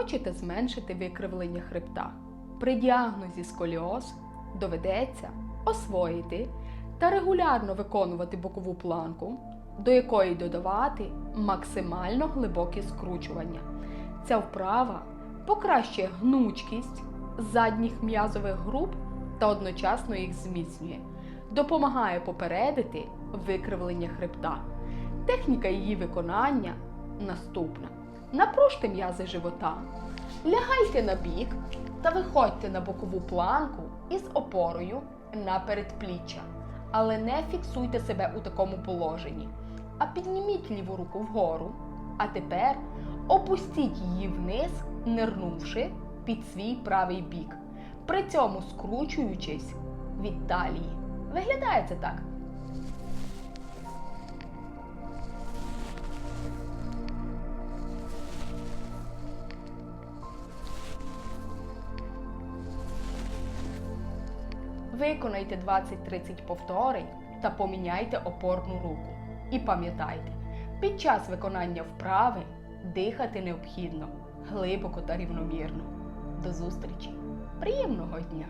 Хочете зменшити викривлення хребта? При діагнозі сколіоз доведеться освоїти та регулярно виконувати бокову планку, до якої додавати максимально глибокі скручування. Ця вправа покращує гнучкість задніх м'язових груп та одночасно їх зміцнює, допомагає попередити викривлення хребта. Техніка її виконання наступна. Напружте м'язи живота, лягайте на бік та виходьте на бокову планку із опорою на передпліччя. Але не фіксуйте себе у такому положенні, а підніміть ліву руку вгору. А тепер опустіть її вниз, нирнувши під свій правий бік, при цьому скручуючись від талії. Виглядає це так. Виконайте 20-30 повторень та поміняйте опорну руку. І пам'ятайте, під час виконання вправи дихати необхідно глибоко та рівномірно. До зустрічі! Приємного дня!